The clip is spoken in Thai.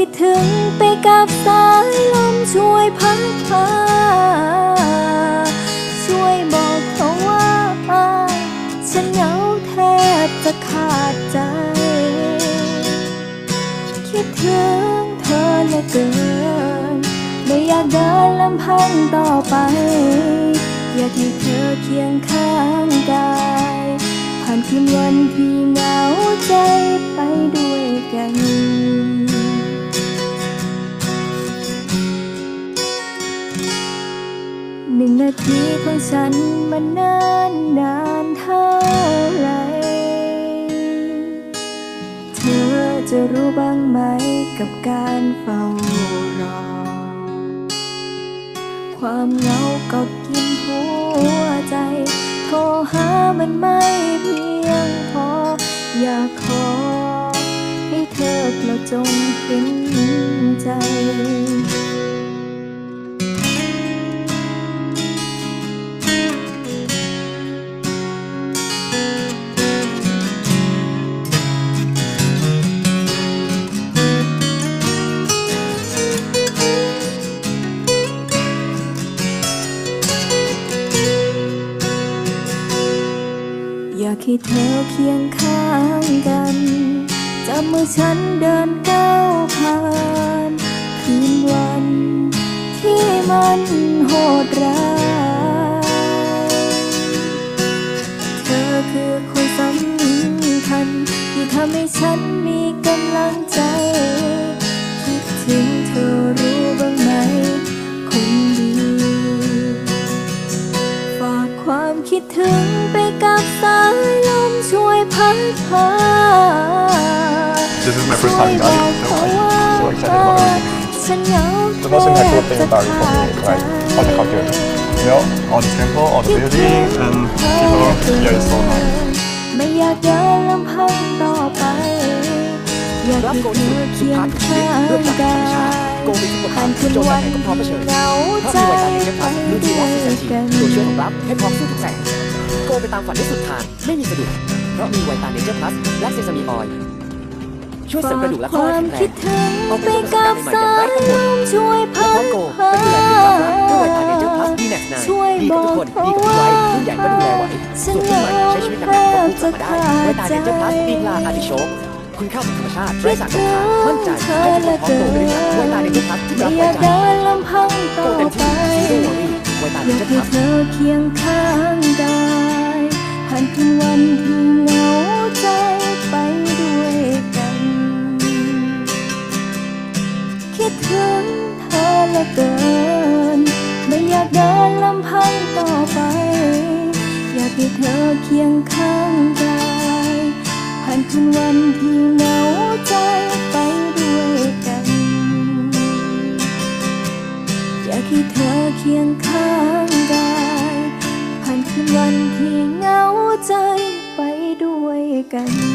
คิดถึงไปกับสายลมช่วยพัดพา ช่วยบอกเขาว่าฉันเหงาแทบจะขาดใจ คิดถึงเธอเหลือเกิน ไม่อยากเดินลำพังต่อไป อยากให้เธอเคียงข้างกาย ผ่านคืนวันที่เหงาใจไปด้วยาทีของฉันมันนานนานเท่าไร เธอจะรู้บ้างไหมกับการเฝ้ารอ ความเหงาก็กินหัวใจ โทรหามันไม่เพียงพอ อยากขอ ให้เธอปรดจงเห็นใจ ให้เธอเคียงข้างกันจับมือฉันเดินก้าวผ่านคืนวัน ที่มันโหดร้ายเธอคือคนสำคัญที่ทำให้ฉันมีกำลังใจ คิดถึงเธอรู้บ้างไหมคนดีฝากความคิดถึงไปกับสาย This is my ช่ first วย time บ in อก Bali, เขา so ว่า I'm so excited about everything. ฉันเหงา The most impactful thing about it for me is like all the culture. You know, all the temple, all the buildings, and people here is so nice. ไม่อยากเดินลำพังต่อไป อยากรับให้โกเธนิอสุเคียพางร์ทข้าเรื่องงจากธรการมชาติยโกวิสุผ่านพาคืนโจทย์วัไหนนก็พร้อมเผชิญเหงาเพราะใจมีไวตามินเจพลัสลูทีไปวอสซิสด้วยทีกันตัวช่วยของรับให้พร้อมสู้ทุกแสงโกไปตามฝันได้สุดทางไม่มีสะดุด เพราะมีไวตามินเจพลัสและเซซามีออยล์ช่วยเสริมกระดูกและคข้อวาให้มแข็งแรคิดงถึงไปกับสายลมช่วยและพัพร้อดมโกพาไปดูแลผิวความรักด้วยไวตามินเจพลัสดีแม็กซ์ไนช่วยดีบกับอทุกกคนเขาดีกับทุกว่าวัยรุ่นใหญ่ก็ดูแลไหวส่วนรุ่นใหม่ใช้ชีวิตหนักๆก็คุ้มกลับมาได้ไวตามินเจพลัสดีปลาอาร์ติโชกคุณค่าของธรรมชาติไร้สารตกค้างมั่นใจให้ทุกคนพร้อมโตไปด้วยกันไวตามินเจพลัสที่ไม่รับอไว้ยากใจ เดินลำพังโกต่อเต็มไปที่ซีโร่วอรี่ไวตาอมินยากเจพให้ลัส เธอเคียงข้างกาย ผ่านคืนวันที่เหงาใจไปด้วยกัน คิดถึงเธอเหลือเกิน ไม่อยากเดินลำพังต่อไป อยากให้เธอเคียงข้างกายผ่านคืนวันที่เหงาใจ again.